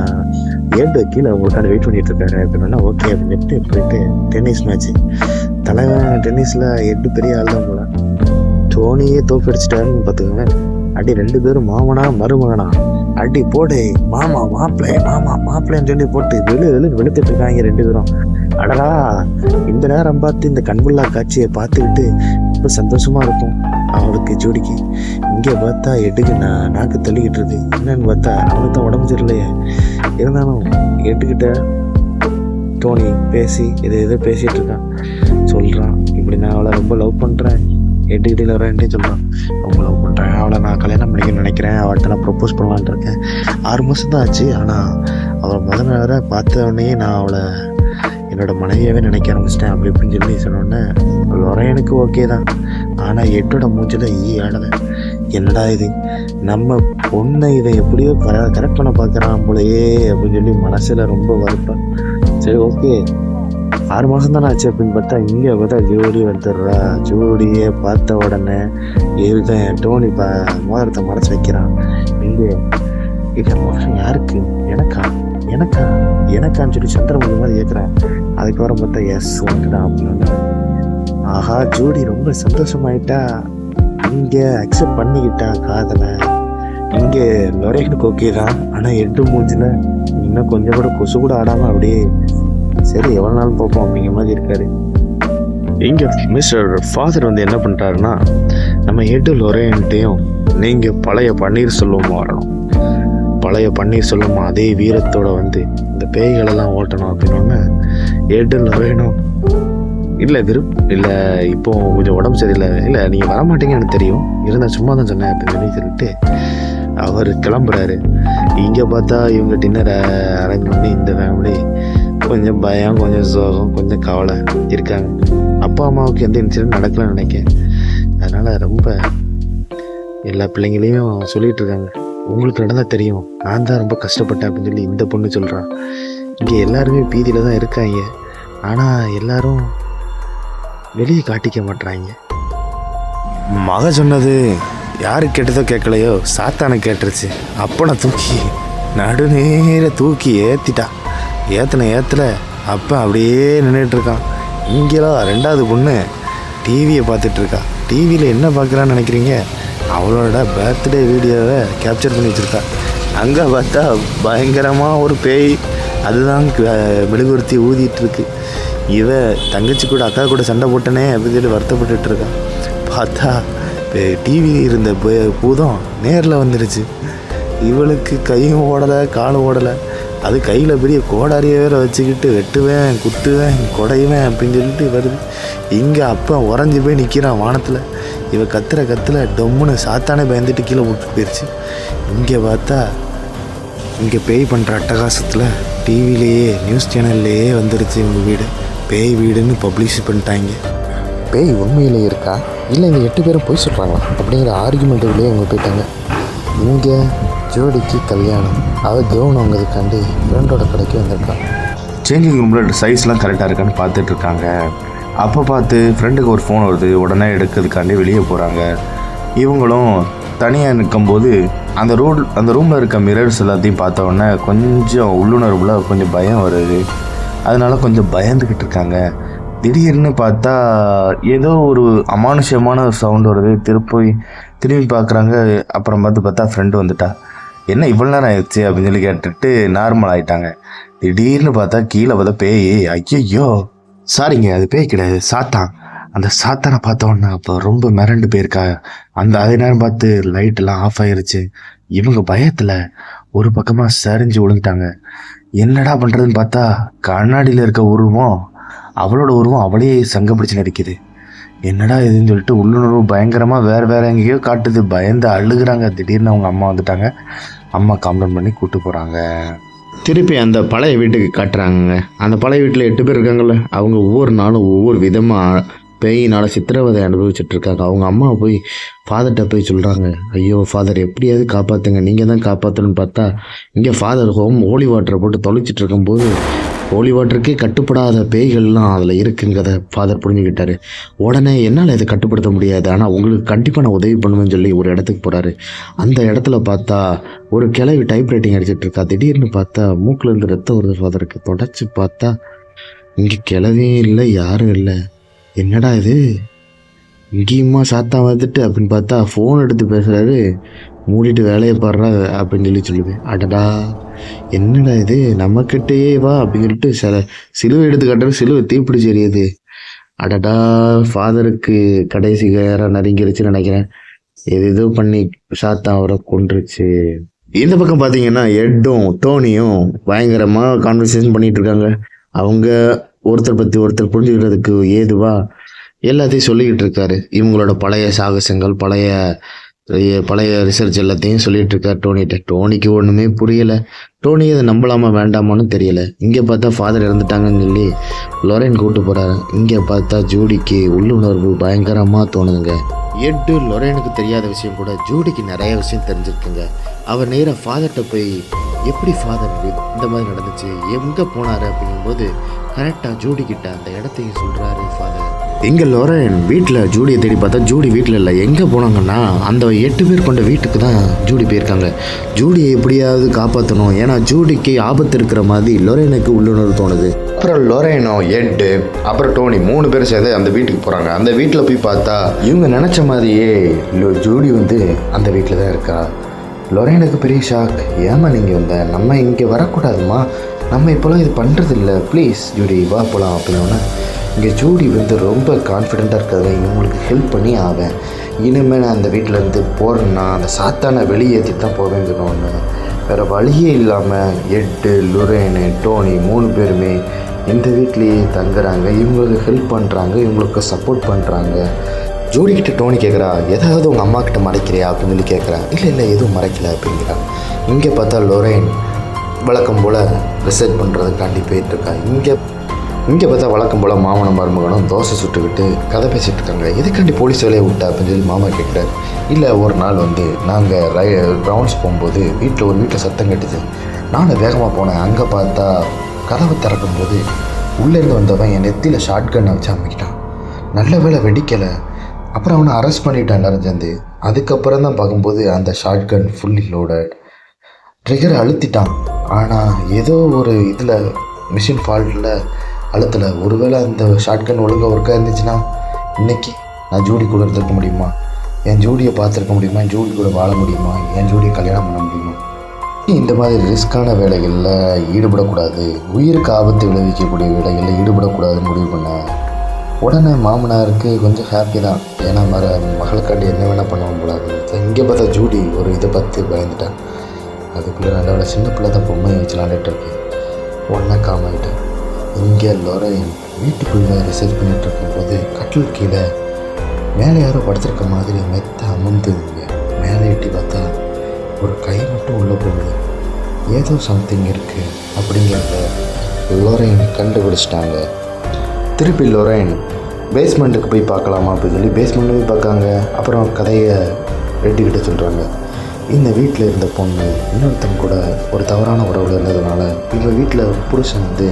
கேட்டு கீழே அவங்களுக்காக வெயிட் பண்ணிட்டு இருக்காரு. அப்படின்னா ஓகே அப்படின்ட்டு போயிட்டு டென்னிஸ் மேட்ச் தலைவன் டென்னிஸில் எட்டு பெரிய ஆள் தான் போல. தோனியே தோக்கடிச்சிட்டாருன்னு பார்த்துக்கோங்களேன். அடி ரெண்டு பேரும் மாமனா மருமகனா? அடி போடு. மாமா மாப்பிள்ளை மாமா மாப்பிள்ளைன்னு சொல்லி போட்டு வெளு வெளு வெளுத்துட்டு இருக்காங்க ரெண்டு பேரும். அடடா. இந்த நேரம் பார்த்து இந்த கண்புல்லா காட்சியை பார்த்துக்கிட்டு ரொம்ப சந்தோஷமா இருக்கும். அவளுக்கு ஜோடிக்கு. இங்கே பார்த்தா எட்டுக்கு நான் நாக்கு தள்ளிக்கிட்டு இருக்கு. என்னன்னு பார்த்தா அவனுக்கு தான் உடம்பு சரியில்லையே. இருந்தாலும் எட்டுக்கிட்ட டோனி பேசி இதை எதோ பேசிகிட்டு இருக்கான் சொல்கிறான் இப்படி நான் அவளை ரொம்ப லவ் பண்ணுறேன் எட்டுக்கிட்டே வரேன்ட்டே சொல்கிறான் ரொம்ப லவ் பண்ணுறேன் அவளை நான் கல்யாணம் பண்ணிக்கணும்னு நினைக்கிறேன். அவள்கிட்ட நான் ப்ரப்போஸ் பண்ணலான்ட்டு இருக்கேன். ஆறு மாதம் தான் ஆச்சு. ஆனால் அவளை முதல் நேர பார்த்த உடனே நான் அவளை என்னோட மனைவியாகவே நினைக்க ஆரம்பிச்சிட்டேன். அப்படி இப்படின்னு சொல்லி சொன்னோடனே லொரையனுக்கு ஓகே தான். ஆனால் எட்டோட மூஞ்சில் ஈ ஆடலை. என்னடா இது? நம்ம பொண்ணை இதை எப்படியோ கரெக்ட் பண்ண பார்க்குறான் போலயே அப்படின்னு சொல்லி மனசில் ரொம்ப வருப்பேன் சரி ஓகே ஆறு மாதம் தானே ஆச்சு அப்படின்னு பார்த்தா இங்கே பார்த்தா ஜோடி வந்துடுறா. ஜோடியை பார்த்த உடனே இதுதான் டோனி பா மோதிரத்தை மறைச்சி வைக்கிறான். இங்கே இது மோதிரம் யாருக்கு? எனக்கா? எனக்கா? எனக்கான்னு சொல்லி சந்திரமுகி மாதிரி கேட்குறேன் அதுக்கப்புறம் பார்த்தா எஸ் உனக்கு தான் அப்படின்னு ஆஹா ஜோடி ரொம்ப சந்தோஷமாயிட்டா. இங்கே அக்செப்ட் பண்ணிக்கிட்டா காதலை. இங்கே லொரேனுக்கு ஓகே தான். ஆனால் எட்டு மூஞ்சில் இன்னும் கொஞ்சம் கூட கொசு கூட ஆடாமல் அப்படியே சரி எவ்வளோ நாள் பார்ப்போம் அப்படிங்கிற மாதிரி இருக்காரு. இங்கே மிஸ்டர் ஃபாதர் வந்து என்ன பண்ணிட்டாருன்னா நம்ம எட்டு லொரேன்ட்டையும் நீங்கள் பழைய பன்னீர் செல்வம் வரணும் பழைய பன்னீர் செல்வம் அதே வீரத்தோட வந்து இந்த பேய்களெல்லாம் ஓட்டணும் அப்படின்னோடனே எட்டு லொரேனும் இல்லை விருப் இல்லை இப்போ கொஞ்சம் உடம்பு சரியில்லை. இல்லை நீங்கள் வரமாட்டீங்கன்னு எனக்கு தெரியும். இருந்தால் சும்மா தான் சொன்னேன் அப்படின்னு சொல்லி சொல்லிட்டு. அவர் கிளம்புறாரு. இங்கே பார்த்தா இவங்க டின்னரை அரேஞ்ச் பண்ணி இந்த ஃபேமிலி கொஞ்சம் பயம் கொஞ்சம் சோகம் கொஞ்சம் கவலை இருக்காங்க. அப்பா அம்மாவுக்கு எந்த இன்சிடென்ட் நடக்கலன்னு நினைக்கிறேன் அதனால் ரொம்ப எல்லா பிள்ளைங்களையும் சொல்லிகிட்டு இருக்காங்க. உங்களுக்கு நடந்தால் தெரியும். நான் தான் ரொம்ப கஷ்டப்பட்டேன் அப்படின்னு சொல்லி இந்த பொண்ணு சொல்கிறான் இங்கே எல்லாருமே பீதியில் தான் இருக்காங்க. ஆனால் எல்லோரும் வெளியே காட்டிக்க மாட்றாங்க. மக சொன்னது யாரு கேட்டதோ கேட்கலையோ சாத்தானை கேட்டுருச்சு. அப்பனை தூக்கி நடுநேர தூக்கி ஏற்றிட்டான் ஏற்றின ஏற்றல அப்போ அப்படியே நின்றுட்டு இருக்கான் இங்கெல்லாம் ரெண்டாவது பொண்ணு டிவியை பார்த்துட்ருக்கா. டிவியில் என்ன பார்க்குறான்னு நினைக்கிறீங்க? அவளோட பர்த்டே வீடியோவை கேப்சர் பண்ணி வச்சுருக்கா. அங்கே பார்த்தா பயங்கரமாக ஒரு பேய் அதுதான் மெழுகுவர்த்தி ஊதிட்டுருக்கு இருக்கு இவ தங்கச்சி கூட அக்கா கூட சண்டை போட்டனே அப்படின்னு சொல்லி வருத்தப்பட்டுட்டு இருக்கான் பார்த்தா டிவி இருந்த பூதம் நேரில் வந்துடுச்சு இவளுக்கு கையும் ஓடலை காலும் ஓடலை. அது கையில் பெரிய கோடாரியை வேற வச்சுக்கிட்டு வெட்டுவேன் குத்துவேன் குடையுவேன் அப்படின்னு சொல்லிட்டு வருது. இங்கே அப்பா உறைஞ்சி போய் நிற்கிறான் வானத்தில். இவ கத்துற கத்துல டொம்முன்னு சாத்தானே பயந்துட்டு கீழே விட்டு போயிடுச்சு இங்கே பார்த்தா இங்கே பேய் பண்ணுற அட்டகாசத்தில் டிவிலேயே நியூஸ் சேனல்லையே வந்துடுச்சு இவங்க வீடு. பேய் வீடுன்னு பப்ளிஷ் பண்ணிட்டாங்க. பேய் உண்மையிலே இருக்கா? இல்லை இந்த எட்டு பேரும் போய் சொல்கிறாங்களா அப்படிங்கிற ஆர்குமெண்ட்டுக்குள்ளேயே அவங்க போயிட்டாங்க. இங்கே ஜோடிக்கு கல்யாணம். அவள் கவுன் வாங்குறதுக்காண்டி ஃப்ரெண்டோட கடைக்கு வந்திருக்கான் சேஞ்சிங் ரூமில் சைஸ்லாம் கரெக்டாக இருக்கான்னு பார்த்துட்டு இருக்காங்க. அப்போ பார்த்து ஃப்ரெண்டுக்கு ஒரு ஃபோன் வருது. உடனே எடுக்கிறதுக்காண்டி வெளியே போகிறாங்க இவங்களும் தனியாக நிற்கும்போது அந்த ரோட் அந்த ரூமில் இருக்க மிரர்ஸ் எல்லாத்தையும் பார்த்த உடனே கொஞ்சம் உள்ளுணர்வில் கொஞ்சம் பயம் வருது. அதனால கொஞ்சம் பயந்துக்கிட்டு இருக்காங்க. திடீர்னு பார்த்தா ஏதோ ஒரு அமானுஷ்யமான சவுண்ட் வருது. திருப்பி திரும்பி பார்க்குறாங்க. அப்புறம் பார்த்து பார்த்தா ஃப்ரெண்டு வந்துட்டா. என்ன இவ்வளோ நேரம் ஆயிடுச்சு? அப்படின்னு சொல்லி கேட்டுட்டு நார்மல் ஆகிட்டாங்க திடீர்னு பார்த்தா கீழே பார்த்தா பேய் ஐயோ சாரிங்க அது பேய் கிடையாது. சாத்தான். அந்த சாத்தானை பார்த்தோன்னா அப்போ ரொம்ப மிரண்டு போயிருக்கா. அந்த அதே நேரம் பார்த்து லைட்டெல்லாம் ஆஃப் ஆயிருச்சு. இவங்க பயத்தில் ஒரு பக்கமாக சரிஞ்சு விழுந்துட்டாங்க. என்னடா பண்ணுறதுன்னு பார்த்தா கண்ணாடியில் இருக்க உருவம் அவளோட உருவம் அவளையே சங்கம் பிடிச்சு நடிக்குது. என்னடா இதுன்னு சொல்லிட்டு உள்ளுணர்வு பயங்கரமாக வேறு வேறு எங்கேயோ காட்டுது. பயந்து அழுகுறாங்க. திடீர்னு அவங்க அம்மா வந்துட்டாங்க. அம்மா கம்ப்ளைண்ட் பண்ணி கூட்டு போகிறாங்க திருப்பி அந்த பழைய வீட்டுக்கு காட்டுறாங்க அந்த பழைய வீட்டில் எட்டு பேர் இருக்காங்கல்ல அவங்க ஒவ்வொரு நாளும் ஒவ்வொரு விதமாக பேயினால் சித்திரவதை அனுபவிச்சுட்டு இருக்காங்க அவங்க அம்மா போய் ஃபாதர்கிட்ட போய் சொல்கிறாங்க ஐயோ ஃபாதர் எப்படியாவது காப்பாற்றுங்க நீங்கள் தான் காப்பாற்றணும்னு பார்த்தா இங்கே ஃபாதர் ஹோம் ஹோலி வாட்டரை போட்டு தொலைச்சிட்டு இருக்கும்போது ஹோலி வாட்டருக்கே கட்டுப்படாத பேய்கள்லாம் அதில் இருக்குங்கிறத ஃபாதர் புரிஞ்சுக்கிட்டாரு. உடனே என்னால் இதை கட்டுப்படுத்த முடியாது. ஆனால் உங்களுக்கு கண்டிப்பாக நான் உதவி பண்ணுவேன்னு சொல்லி ஒரு இடத்துக்கு போகிறாரு அந்த இடத்துல பார்த்தா ஒரு கிளவி டைப் ரைட்டிங் அடிச்சிட்டு இருக்கா திடீர்னு பார்த்தா மூக்கில் இருந்து ரத்தம் வருது ஃபாதருக்கு தொடச்சி பார்த்தா இங்கே கிளவியும் இல்லை யாரும் இல்லை. என்னடா இது? இடியுமா சாத்தா வந்துட்டு அப்படின்னு பார்த்தா ஃபோன் எடுத்து பேசுகிறாரு மூடிட்டு வேலையை பாடுறா அப்படின்னு சொல்லி சொல்லுவேன் அடடா என்னடா இது? நம்மக்கிட்டேயே வா அப்படின்னு சொல்லிட்டு சில சிலுவை எடுத்து கட்டுற சிலுவை தீப்பிடிச்சு எரியுது அடடா ஃபாதருக்கு கடைசி நேரம் நெருங்கிருச்சுன்னு நினைக்கிறேன். எது பண்ணி சாத்தா அவரை கொன்றுச்சு. இந்த பக்கம் பார்த்தீங்கன்னா எட்டும் டோனியும் பயங்கரமாக கான்வர்சேஷன் பண்ணிகிட்டு இருக்காங்க. அவங்க ஒருத்தர் பற்றி ஒருத்தர் புரிஞ்சுக்கிறதுக்கு ஏதுவாக எல்லாத்தையும் சொல்லிக்கிட்டு இருக்காரு. இவங்களோட பழைய சாகசங்கள் பழைய பழைய ரிசர்ச் எல்லாத்தையும் சொல்லிட்டு இருக்கார் டோனிகிட்ட டோனிக்கு ஒன்றுமே புரியலை. டோனி அதை நம்பலாமா வேண்டாமான்னு தெரியல. இங்கே பார்த்தா ஃபாதர் இறந்துட்டாங்கன்னு சொல்லி லொரைன் கூப்பிட்டு போகிறாரு இங்கே பார்த்தா ஜூடிக்கு உள்ளுணர்வு பயங்கரமாக தோணுதுங்க. எட்டு லொரைனுக்கு தெரியாத விஷயம் கூட ஜூடிக்கு நிறைய விஷயம் தெரிஞ்சிருக்குங்க. அவர் நேராக ஃபாதர்கிட்ட போய் எப்படி ஃபாதர் இந்த மாதிரி நடந்துச்சு. எங்கே போனார்? அப்படிங்கும்போது கரெக்டாக ஜூடிக்கிட்ட அந்த இடத்தையும் சொல்கிறாரு ஃபாதர் எங்கள் லொரேன் வீட்டில் ஜூடியை தேடி பார்த்தா ஜூடி வீட்டில் இல்லை. எங்கே போனாங்கன்னா அந்த எட்டு பேர் கொண்ட வீட்டுக்கு தான் ஜூடி போயிருக்காங்க. ஜூடியை எப்படியாவது காப்பாற்றணும் ஏன்னா ஜூடிக்கு ஆபத்து இருக்கிற மாதிரி லொரேனுக்கு உள்ளுணர்வு தோணுது. அப்புறம் லொரேனோ எட்டு அப்புறம் டோனி மூணு பேரும் சேர்ந்து அந்த வீட்டுக்கு போகிறாங்க அந்த வீட்டில் போய் பார்த்தா இவங்க நினச்ச மாதிரியே ஜூடி வந்து அந்த வீட்டில் தான் இருக்கா. லொரேனுக்கு பெரிய ஷாக் ஏமா நீங்கள் வந்த? நம்ம இங்கே வரக்கூடாதுமா நம்ம இப்போலாம் இது பண்ணுறதில்ல ப்ளீஸ் ஜூடி வா போகலாம் அப்படின்னா இங்கே ஜூடி வந்து ரொம்ப கான்ஃபிடெண்ட்டாக இருக்கிறத இவங்களுக்கு ஹெல்ப் பண்ணி ஆவேன். இனிமேல் நான் அந்த வீட்டிலேருந்து போகிறேன்னா அந்த சாத்தானை வெளியேற்றி தான் போவேங்கிற சொன்னோன்னு வேறு வழியே இல்லாமல் எட்டு லுரேனு டோனி மூணு பேருமே இந்த வீட்லேயே தங்குறாங்க. இவங்களுக்கு ஹெல்ப் பண்ணுறாங்க இவங்களுக்கு சப்போர்ட் பண்ணுறாங்க ஜோடிக்கிட்ட டோனி கேட்குறா ஏதாவது உங்கள் அம்மா கிட்ட மறைக்கிறியா? அப்படின்னு சொல்லி கேட்குறா இல்லை இல்லை எதுவும் மறைக்கல அப்படிங்கிறா. இங்கே பார்த்தா லொரேன் வழக்கம் போல் ரிசர்ச் பண்ணுறதுக்காண்டி போயிட்டுருக்கா இங்கே இங்கே பார்த்தா வழக்கம் போல் மாமனும் மருமகனும் தோசை சுட்டுக்கிட்டு கதை பேசிகிட்டு இருக்காங்க. எதுக்காண்டி போலீஸ் வேலையை விட்டா அப்படின்னு சொல்லி மாமா கேட்குறாரு இல்லை ஒரு நாள் வந்து நாங்கள் ரை ரவுண்ட்ஸ் போகும்போது வீட்டில் ஒரு வீட்டில் சத்தம் கட்டுது நானும் வேகமாக போனேன். அங்கே பார்த்தா கதவை திறக்கும்போது உள்ளேருந்து வந்தவன் என் நெத்தியில் ஷார்ட் கன்னை வச்சு அமைக்கிட்டான். நல்ல வேளை வெடிக்கலை. அப்புறம் அவனை அரெஸ்ட் பண்ணிட்டான் நிறைஞ்சந்து அதுக்கப்புறம் தான் பார்க்கும்போது அந்த ஷார்ட் கன் ஃபுல்லி லோடட் ட்ரிகரை அழுத்திட்டான். ஆனால் ஏதோ ஒரு இதில் மிஷின் ஃபால்ட்டில் அழுத்தலை. ஒருவேளை அந்த ஷாட்கன் ஒழுங்காக ஒர்க்காக இருந்துச்சுன்னா இன்றைக்கி நான் ஜூடி கூட இருந்திருக்க முடியுமா? என் ஜூடியை பார்த்துருக்க முடியுமா? என் ஜூடி கூட வாழ முடியுமா? என் ஜூடியை கல்யாணம் பண்ண முடியுமா? இந்த மாதிரி ரிஸ்க்கான வேலைகளில் ஈடுபடக்கூடாது. உயிருக்கு ஆபத்து விளைவிக்கக்கூடிய வேலைகளில் ஈடுபடக்கூடாதுன்னு முடிவு பண்ணேன் உடனே மாமனாருக்கு கொஞ்சம் ஹாப்பி தான். ஏன்னா மர மகளுக்காண்டி என்ன வேணால் பண்ணுவோம் போலாது இங்கே பார்த்தா ஜூடி ஒரு இதை பார்த்து பயந்துட்டேன். அதுக்குள்ளே நல்ல சின்ன பிள்ளை தான் பொம்மையை வச்சு விளாண்டுட்டு இருக்கு. ஒன்றா காமாயிட்டேன் இங்கே லொரைன் வீட்டுக்குள்ளே ரிசர்ச் பண்ணிட்டு இருக்கும்போது கட்டில் கீழே மேலே யாரோ படுத்திருக்க மாதிரி மெத்த அமர்ந்துங்க மேலே எட்டி பார்த்தா ஒரு கை மட்டும் உள்ளே போகுது. ஏதோ சம்திங் இருக்குது அப்படிங்கிறத லொரைன் கண்டுபிடிச்சிட்டாங்க. திருப்பி லொரைன் பேஸ்மெண்ட்டுக்கு போய் பார்க்கலாமா அப்படின்னு சொல்லி பேஸ்மெண்ட்டு போய் பார்க்காங்க. அப்புறம் கதையை ரெட்டிக்கிட்ட சொல்கிறாங்க இந்த வீட்டில் இருந்த பொண்ணு இன்னொருத்தன் கூட ஒரு தவறான உறவில் இருந்ததுனால இவங்க வீட்டில் புருஷன் வந்து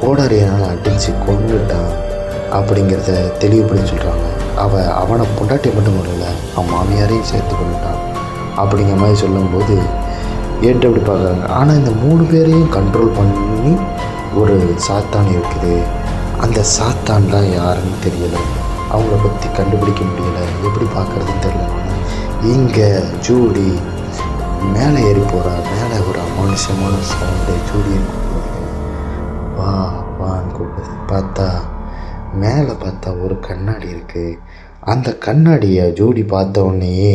கோடாரியால் அடித்து கொண்டுட்டான் அப்படிங்கிறத தெளிவுபடுத்தி சொல்கிறாங்க அவள் அவனை பொண்டாட்டி மட்டும் இல்லைல்ல அவன் மாமியாரையும் சேர்த்து கொண்டுட்டான் அப்படிங்கிற மாதிரி சொல்லும்போது ஏட்டு அப்படி பார்க்குறாங்க? ஆனால் இந்த மூணு பேரையும் கண்ட்ரோல் பண்ணி ஒரு சாத்தான் இருக்குது. அந்த சாத்தான் தான் யாருன்னு தெரியலை. அவங்கள பற்றி கண்டுபிடிக்க முடியலை. எப்படி பார்க்குறதுன்னு தெரியல. இங்கே ஜூடி மேலே ஏறி போகிறா மேலே ஒரு அமானுஷமான சவுண்டு ஜூடியை வா வான்னு கூப்பிடுது. பார்த்தா மேலே பார்த்தா ஒரு கண்ணாடி இருக்குது அந்த கண்ணாடியை ஜோடி பார்த்த உடனேயே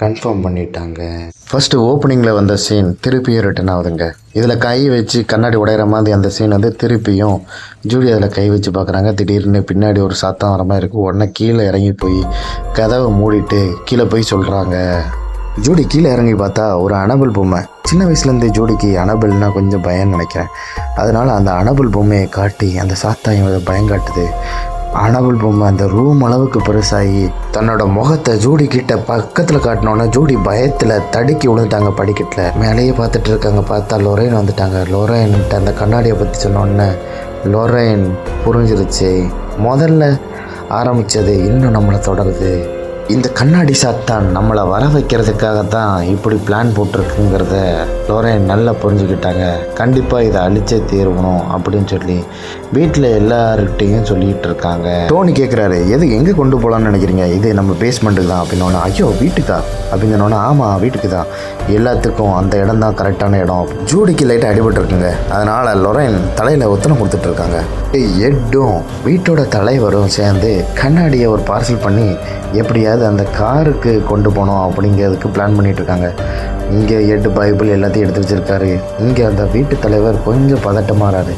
கன்ஃபார்ம் பண்ணிட்டாங்க. ஃபஸ்ட்டு ஓப்பனிங்கில் வந்த சீன் திருப்பியும் ரிட்டன் ஆகுதுங்க. இதில் கை வச்சு கண்ணாடி உடையிற மாதிரி அந்த சீன் வந்து திருப்பியும் ஜூடி அதில் கை வச்சு பார்க்குறாங்க. திடீர்னு பின்னாடி ஒரு சத்தம் வர மாதிரி இருக்குது உடனே கீழே இறங்கி போய் கதவை மூடிட்டு கீழே போய் சொல்கிறாங்க ஜூடி கீழே இறங்கி பார்த்தா ஒரு அனபல் பொம்மை. சின்ன வயசுலேருந்தே ஜோடிக்கு அனபல்னா கொஞ்சம் பயம்னு நினைக்கிறேன். அதனால் அந்த அனபல் பொம்மையை காட்டி அந்த சாத்தாயம் அதை பயம் காட்டுது. அனபல் பொம்மை அந்த ரூம் அளவுக்கு பெருசாகி தன்னோட முகத்தை ஜோடி கிட்ட பக்கத்தில் காட்டினோன்னே ஜோடி பயத்தில் தடுக்கி விழுந்துட்டாங்க படிக்கட்டில். மேலேயே பார்த்துட்டு இருக்காங்க. பார்த்தா லொரைன் வந்துட்டாங்க. லொரைன்ட்டு அந்த கண்ணாடியை பற்றி சொன்னோன்னே லொரைன் புரிஞ்சிருச்சு. முதல்ல ஆரம்பித்தது இன்னும் நம்மளை தொடருது. இந்த கண்ணாடி சாத்தான் நம்மளை வர வைக்கிறதுக்காக தான் இப்படி பிளான் போட்டிருக்குங்கிறத லோரேன் நல்லா புரிஞ்சுக்கிட்டாங்க. கண்டிப்பாக இதை அழிச்சே தீர்வணும் அப்படின்னு சொல்லி வீட்டில் எல்லார்கிட்டையும் சொல்லிட்டு இருக்காங்க. டோனி கேட்குறாரு எது எங்கே கொண்டு போகலான்னு நினைக்கிறீங்க? இது நம்ம பேஸ்மெண்ட்டுக்கு தான். அப்படின்னோடனே ஐயோ வீட்டுக்கா? அப்படின்னோடனே ஆமாம் வீட்டுக்கு தான். எல்லாத்துக்கும் அந்த இடம் தான் கரெக்டான இடம். ஜூடிக்கு லைட்டாக அடிபட்டுருக்குங்க. அதனால் லொரைன் தலையில் ஒத்தனை கொடுத்துட்ருக்காங்க எட்டும். வீட்டோட தலைவரும் சேர்ந்து கண்ணாடியை ஒரு பார்சல் பண்ணி எப்படியாவது அந்த காருக்கு கொண்டு போகணும் அப்படிங்கிறதுக்கு பிளான் பண்ணிகிட்ருக்காங்க இருக்காங்க இங்கே எட்டு பைபிள் எல்லாத்தையும் எடுத்து வச்சிருக்காரு. இங்கே அந்த வீட்டு தலைவர் கொஞ்சம் பதட்டமாறாரு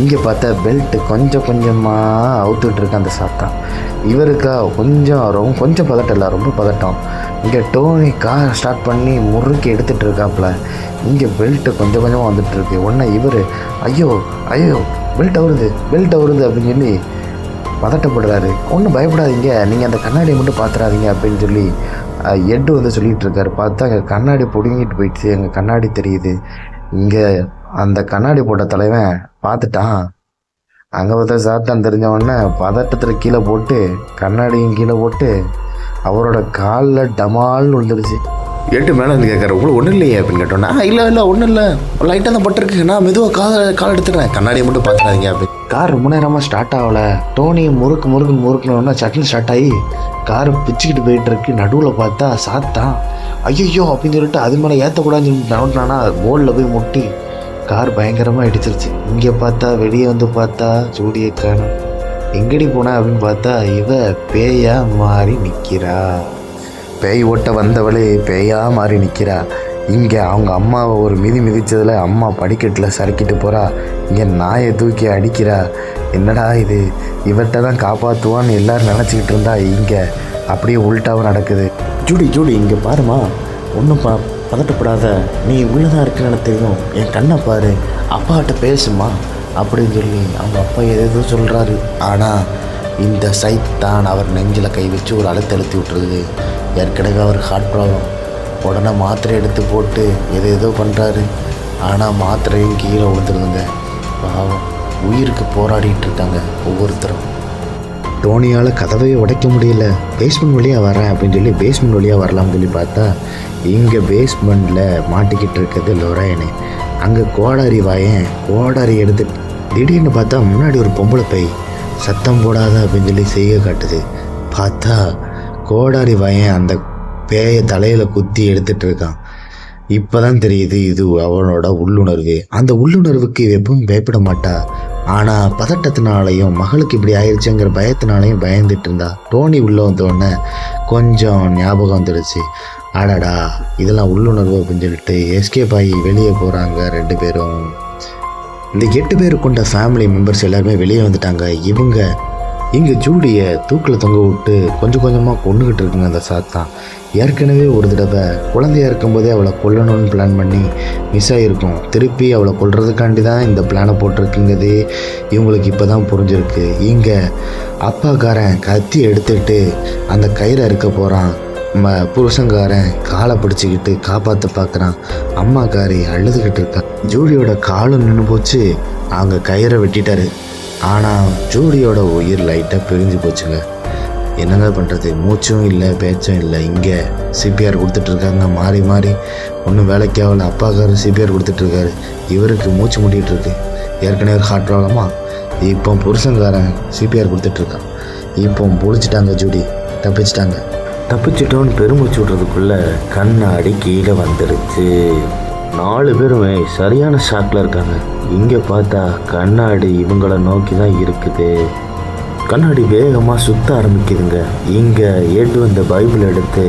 இங்கே பார்த்தா பெல்ட்டு கொஞ்சம் கொஞ்சமாக அவுத்துட்ருக்கு அந்த சாத்தா இவருக்கா கொஞ்சம் ரொம்ப கொஞ்சம் பதட்டம் இல்லை ரொம்ப பதட்டம். இங்கே டோனி கார் ஸ்டார்ட் பண்ணி முறுக்கி எடுத்துகிட்டு இருக்காப்புல. இங்கே பெல்ட்டு கொஞ்சம் கொஞ்சமாக வந்துட்டுருக்கு இருக்கு. இவர் ஐயோ ஐயோ பெல்ட் அவருது பெல்ட் அவருது அப்படின்னு சொல்லி பதட்டப்படுறாரு. ஒன்றும் பயப்படாதீங்க. நீங்கள் அந்த கண்ணாடியை மட்டும் பார்த்துறாதீங்க அப்படின்னு சொல்லி எட் எட்டு வந்து சொல்லிகிட்டு இருக்காரு பார்த்தா அங்கே கண்ணாடி பிடுங்கிட்டு போயிடுச்சு. எங்கள் கண்ணாடி தெரியுது. இங்கே அந்த கண்ணாடி போட்ட தலைவன் பார்த்துட்டான். அங்கே பார்த்தா சாத்தான் தெரிஞ்சவொடனே பதட்டத்தில் கீழே போட்டு கண்ணாடியும் கீழே போட்டு அவரோட காலில் டமால்னு விழுந்துருச்சு. எட்டு மேலே வந்து கேட்குற உங்களுக்கு ஒன்றும் இல்லையே அப்படின்னு கேட்டோன்னா இல்லை இல்லை ஒன்றும் இல்லை. லைட்டாக தான் பட்டிருக்கு. நான் மெதுவாக கால் கால் எடுத்துக்கிறேன் கண்ணாடியை மட்டும் பார்த்துடாதீங்க அப்படி கார் ரொம்ப நேரமாக ஸ்டார்ட் ஆகலை. டோனி முறுக்கு முறுக்கு முறுக்குனோடனே சட்டன் ஸ்டார்ட் ஆகி கார் பிச்சுக்கிட்டு போயிட்டு இருக்கு நடுவில் பார்த்தா சாத்தான். ஐயோ அப்படின்னு சொல்லிட்டு அது மேலே ஏற்றக்கூடாதுன்னு சொல்லிட்டு நவுட்டினானா போய் முட்டி கார் பயங்கரமாக இடிச்சிருச்சு. இங்கே பார்த்தா வெளியே வந்து பார்த்தா ஜூடியை காணும். எங்கடி போனா? அப்படின்னு பார்த்தா இவ பேயா மாறி நிற்கிறா பேய் ஓட்ட வந்தவளே பேயாக மாறி நிற்கிறா இங்கே அவங்க அம்மாவை ஒரு மிதி மிதித்ததில் அம்மா படிக்கட்டில் சறுக்கிட்டு போகிறா இங்கே நாயை தூக்கி அடிக்கிறா. என்னடா இது? இவர்கிட்ட தான் காப்பாற்றுவான்னு எல்லோரும் நினச்சிக்கிட்டு இருந்தா இங்கே. அப்படியே உள்டாவும் நடக்குது. ஜூடி ஜூடி இங்கே பாருமா. ஒன்றும் பா பதட்டப்படாத. நீ உள்ளதாக இருக்குன்னு தெரியும். என் கண்ணை பாரு. அப்பாகிட்ட பேசுமா. அப்படின்னு சொல்லி அவங்க அப்பா எதோ சொல்கிறாரு ஆனால் இந்த சைத்தான் அவர் நெஞ்சில் கை வச்சு ஒரு அழுத்தழுத்தி விட்டுருது. ஏற்கனவே அவர் ஹார்ட் ப்ராப்ளம் உடனே மாத்திரை எடுத்து போட்டு எது ஏதோ பண்ணுறாரு ஆனால் மாத்திரையும் கீழே விழுந்துருதுங்க. பாவம். உயிருக்கு போராடிட்டு இருக்காங்க ஒவ்வொருத்தரும். டோனியால் கதவையை உடைக்க முடியல. பேஸ்மெண்ட் வழியாக வரேன் அப்படின்னு சொல்லி பேஸ்மெண்ட் வழியாக வரலாம்னு சொல்லி பார்த்தா இங்கே பேஸ்மெண்ட்டில் மாட்டிக்கிட்டு இருக்கிறது லொராயனு. அங்கே கோடாரி வாயன். கோடாரி எடுத்து திடீர்னு பார்த்தா முன்னாடி ஒரு பொம்பளை பை சத்தம் போடாத அப்படின்னு சொல்லி செய்ய காட்டுது. பார்த்தா கோடாரி பையன் அந்த பேயை தலையில் குத்தி எடுத்துட்டு இருக்கான். இப்போ தான் தெரியுது இது அவனோட உள்ளுணர்வு. அந்த உள்ளுணர்வுக்கு எப்பவும் பயப்பட மாட்டா. ஆனால் பதட்டத்தினாலையும் மகளுக்கு இப்படி ஆயிடுச்சுங்கிற பயத்தினாலையும் பயந்துட்டு இருந்தா. டோனி உள்ளே வந்தோடனே கொஞ்சம் ஞாபகம் வந்துடுச்சு. அடடா இதெல்லாம் உள்ளுணர்வு அப்படின்னு சொல்லிட்டு எஸ்கேப் ஆகி வெளியே போகிறாங்க ரெண்டு பேரும். இந்த எட்டு பேர் கொண்ட ஃபேமிலி மெம்பர்ஸ் எல்லாருமே வெளியே வந்துட்டாங்க. இவங்க இங்கே ஜூடியை தூக்கில் தொங்க விட்டு கொஞ்சம் கொஞ்சமாக கொண்டுகிட்டு இருக்குங்க அந்த சாத்தான் ஏற்கனவே ஒரு தடவை குழந்தையாக இருக்கும்போதே அவளை கொல்லணும்னு பிளான் பண்ணி மிஸ் ஆகிருக்கும் திருப்பி அவளை கொல்றதுக்காண்டி தான் இந்த பிளானை போட்டிருக்குங்கிறதே இவங்களுக்கு இப்போ தான் புரிஞ்சிருக்கு. இங்கே அப்பாக்காரன் கத்தி எடுத்துட்டு அந்த கயிறை இருக்க போகிறான் ம புருஷங்காரன் காலை பிடிச்சிக்கிட்டு காப்பாற்ற பார்க்குறான் அம்மாக்காரி அழுதுகிட்டு இருக்கான் ஜூடியோட காலும் நின்று போச்சு. அவங்க கயிறை வெட்டிட்டாரு. ஆனால் ஜூடியோட உயிர் லைட்டாக பிரிஞ்சு போச்சுங்க. என்னங்க பண்ணுறது மூச்சும் இல்லை பேச்சும் இல்லை. இங்கே சிபிஆர் கொடுத்துட்ருக்காங்க. மாறி மாறி. ஒன்றும் வேலைக்கு ஆகல. அப்பாக்காரர் சிபிஆர் கொடுத்துட்ருக்காரு. இவருக்கு மூச்சு முட்டிகிட்ருக்கு. ஏற்கனவே ஒரு ஹார்ட் ப்ராப்ளமா இப்போ புருஷங்காரன் சிபிஆர் கொடுத்துட்ருக்கான். இப்போ புளிச்சிட்டாங்க ஜூடி. தப்பிச்சிட்டாங்க. தப்பிச்சிட்டோன்னு பெருமூச்சு விட்றதுக்குள்ளே கண்ணாடி கீழே வந்துருச்சு. நாலு பேருமே சரியான ஷாக்கில் இருக்காங்க. இங்கே பார்த்தா கண்ணாடி இவங்கள நோக்கி தான் இருக்குது. கண்ணாடி வேகமாக சுத்த ஆரம்பிக்குதுங்க. இங்கே ஏட்டு வந்த பைபிள் எடுத்து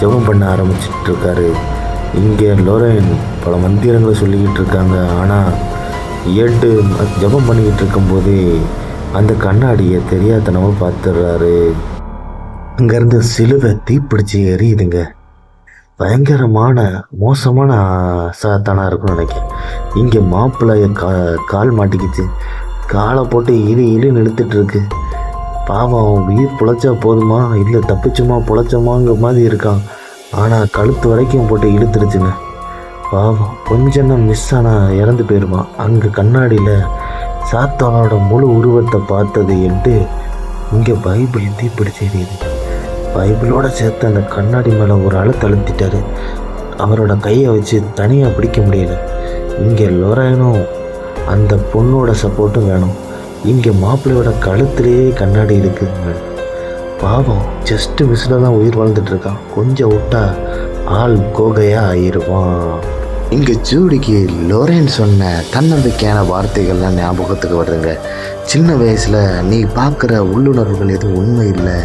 ஜெபம் பண்ண ஆரம்பிச்சிட்டு இருக்காரு. இங்கே லோரன் பல மந்திரங்களை சொல்லிக்கிட்டு இருக்காங்க. ஆனால் ஏட்டு ஜெபம் பண்ணிக்கிட்டு இருக்கும்போது அந்த கண்ணாடியை தெரியாதனமாக பார்த்துடுறாரு. அங்கேருந்து சிலுவை தீப்பிடிச்சி எரியுதுங்க. பயங்கரமான மோசமான சாத்தானாக இருக்கும்னு நினைக்கிறேன். இங்கே மாப்பிள்ளைய கா கால் மாட்டிக்கிச்சு. காலை போட்டு இழு இழுன்னு இழுத்துட்டு இருக்கு. பாவம் அவன் உயிர் பொழைச்சா போதுமா? இல்லை தப்பிச்சுமா பொழைச்சோமாங்கிற மாதிரி இருக்கான். ஆனால் கழுத்து வரைக்கும் போட்டு இழுத்துருச்சுங்க. பாவம் கொஞ்சம் மிஸ் ஆனால் இறந்து போயிடுவான் அங்கே கண்ணாடியில் சாத்தானோட முழு உருவத்தை பார்த்தது என்று இங்கே பைபிள் தீப்பிடிச்சு எரியுது. பைபிளோட சேர்த்து அந்த கண்ணாடி மேலே ஒரு ஆள் தழுத்திட்டாரு. அவரோட கையை வச்சு தனியாக பிடிக்க முடியல. இங்கே லொரைனும் அந்த பொண்ணோட சப்போர்ட்டும் வேணும். இங்கே மாப்பிள்ளையோட கழுத்துலேயே கண்ணாடி இருக்குதுங்க பாவம் ஜஸ்ட்டு மிஸ்ல தான் உயிர் வாழ்ந்துட்டுருக்கான் கொஞ்சம் விட்டா ஆள் கோகையாக ஆயிடுவான் இங்கே ஜூடிக்கு லோரேன் சொன்ன தன்னம்பிக்கையான வார்த்தைகள்லாம் ஞாபகத்துக்கு வருதுங்க. சின்ன வயசில் நீ பார்க்குற உள்ளுணர்வுகள் எதுவும் உண்மை இல்லை.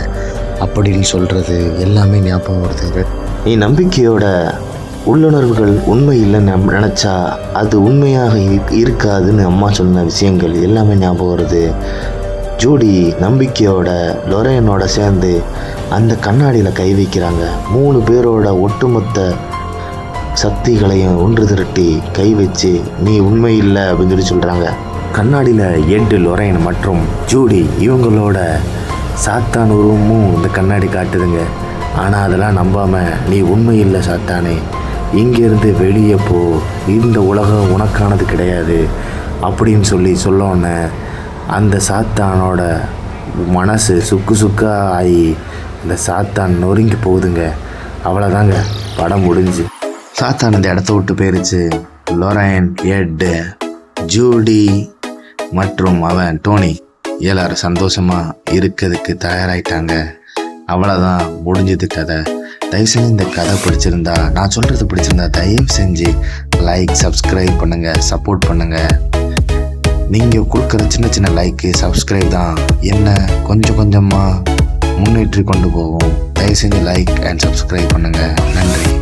அப்படின்னு சொல்கிறது எல்லாமே ஞாபகம் வருதுங்க நீ நம்பிக்கையோட உள்ளுணர்வுகள் உண்மை இல்லைன்னு நம் நினச்சா அது உண்மையாக இருக்காதுன்னு அம்மா சொன்ன விஷயங்கள் எல்லாமே ஞாபகம் வருது. ஜூடி நம்பிக்கையோட லொரையனோட சேர்ந்து அந்த கண்ணாடியில் கை வைக்கிறாங்க. மூணு பேரோட ஒட்டுமொத்த சக்திகளையும் ஒன்று திரட்டி கை வச்சு நீ உண்மை இல்லை அப்படின்னு சொல்லி சொல்கிறாங்க கண்ணாடியில் எட்டு லொரைன் மற்றும் ஜூடி இவங்களோட சாத்தான் உருவமும் இந்த கண்ணாடி காட்டுதுங்க. ஆனால் அதெல்லாம் நம்பாமல் நீ உண்மை இல்லை சாத்தானே. இங்கேருந்து வெளியே போ. இந்த உலகம் உனக்கானது கிடையாது. அப்படின்னு சொல்லி சொல்லோன்னே அந்த சாத்தானோட மனசு சுக்கு சுக்கா ஆகி இந்த சாத்தான் நொறுங்கி போகுதுங்க. அவ்வளோதாங்க படம் முடிஞ்சு. சாத்தான் அந்த இடத்த விட்டு போயிருச்சு. லொரைன் எட் ஜூடி மற்றும் அவன் டோனி. எல்லாரும் சந்தோஷமாக இருக்கிறதுக்கு தயாராகிட்டாங்க அவ்வளோதான் முடிஞ்சது கதை. தயவு செஞ்சு இந்த கதை பிடிச்சிருந்தா நான் சொல்கிறது பிடிச்சிருந்தா தயவு செஞ்சு லைக் சப்ஸ்கிரைப் பண்ணுங்கள் சப்போர்ட் பண்ணுங்கள் நீங்கள் கொடுக்குற சின்ன சின்ன லைக்கு சப்ஸ்கிரைப் தான் என்ன கொஞ்சம் கொஞ்சமாக முன்னேற்றி கொண்டு போகும். தயவு செஞ்சு லைக் அண்ட் சப்ஸ்கிரைப் பண்ணுங்கள் நன்றி.